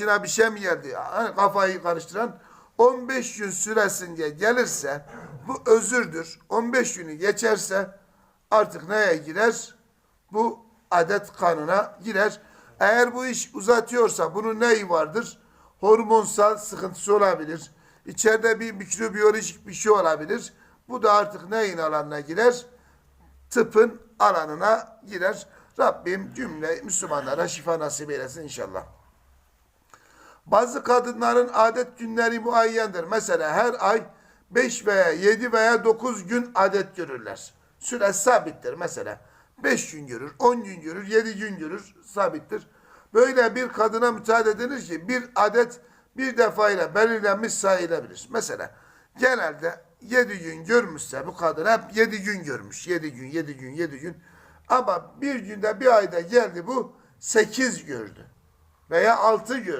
başına bir şey mi geldi? Hani kafayı karıştıran 15 gün süresince gelirse bu özürdür. 15 günü geçerse artık neye girer? Bu adet kanuna girer. Eğer bu iş uzatıyorsa bunun neyi vardır? Hormonsal sıkıntısı olabilir. İçeride bir mikrobiyolojik bir şey olabilir. Bu da artık neyin alanına girer? Tıpın alanına girer. Rabbim cümle Müslümanlara şifa nasip eylesin inşallah. Bazı kadınların adet günleri muayyendir. Mesela her ay 5 veya 7 veya 9 gün adet görürler. Süre sabittir mesela. 5 gün görür, 10 gün görür, 7 gün görür, sabittir. Böyle bir kadına müteahhit edilir ki bir adet bir defa ile belirlenmiş sayılabilir. Mesela genelde 7 gün görmüşse bu kadın hep 7 gün görmüş. 7 gün, 7 gün, 7 gün. Ama bir günde bir ayda geldi bu 8 gördü veya 6 gördü.